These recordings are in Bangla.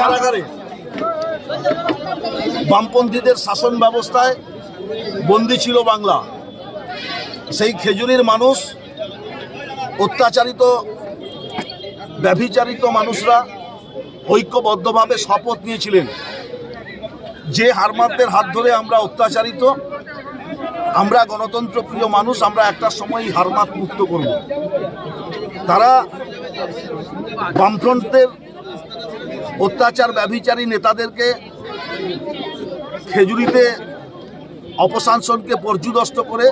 কারাগারে বামপন্থীদের শাসন ব্যবস্থায় বন্দী ছিল বাংলা। সেই খেজুরির মানুষ, অত্যাচারিত, ব্যভিচারিত মানুষরা ঐক্যবদ্ধভাবে শপথ নিয়েছিলেন। যে হারমাতদের হাত ধরে আমরা অত্যাচারিত আমরা গণতন্ত্র প্রিয় মানুষ, আমরা একটা সময় হারমাত মুক্ত করব। তারা বামফ্রন্টদের অত্যাচার, ব্যভিচারী নেতাদেরকে খেজুরিতে অপশাসনকে পর্যুদস্ত করে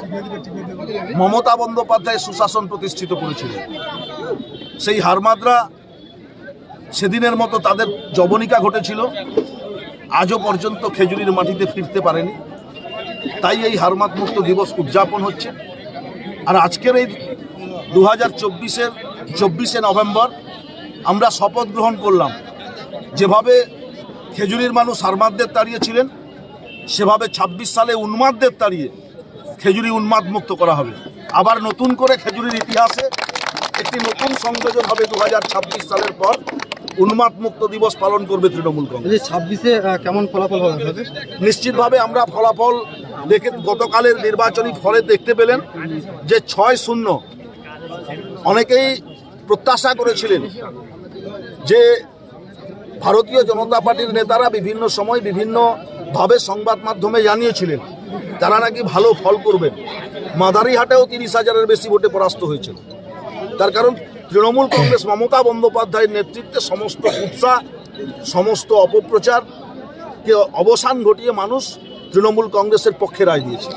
মমতা বন্দ্যোপাধ্যায় সুশাসন প্রতিষ্ঠিত করেছিল। সেই হারমাদরা সেদিনের মতো তাদের জবনিকা ঘটেছিল। আজও পর্যন্ত খেজুরির মাটিতে ফিরতে পারেনি। তাই এই হারমাত মুক্ত দিবস উদযাপন হচ্ছে। আর আজকের এই দু হাজার চব্বিশের চব্বিশে নভেম্বর আমরা শপথ গ্রহণ করলাম। যেভাবে খেজুরির মানুষ হারমাদদের তাড়িয়েছিলেন সেভাবে ২৬ সালে উন্মাদদের তাড়িয়ে খেজুরি উন্মাদ মুক্ত করা হবে। আবার নতুন করে খেজুরির ইতিহাসে একটি নতুন সংযোজন হবে দু হাজার ছাব্বিশ সালের পর। উন্মাদ মুক্ত দিবস পালন করবে তৃণমূল কংগ্রেস। ছাব্বিশে কেমন ফলাফল হবে নিশ্চিতভাবে আমরা ফলাফল দেখে গতকালের নির্বাচনী ফলে দেখতে পেলেন যে ছয় শূন্য। অনেকেই প্রত্যাশা করেছিলেন যে ভারতীয় জনতা পার্টির নেতারা বিভিন্ন সময় বিভিন্নভাবে সংবাদ মাধ্যমে জানিয়েছিলেন, তারা নাকি ভালো ফল করবেন। মাদারিহাটেও তিরিশ হাজারের বেশি ভোটে পরাস্ত হয়েছিল। তার কারণ, তৃণমূল কংগ্রেস মমতা বন্দ্যোপাধ্যায়ের নেতৃত্বে সমস্ত কুৎসা, সমস্ত অপপ্রচারকে অবসান ঘটিয়ে মানুষ তৃণমূল কংগ্রেসের পক্ষে রায় দিয়েছে।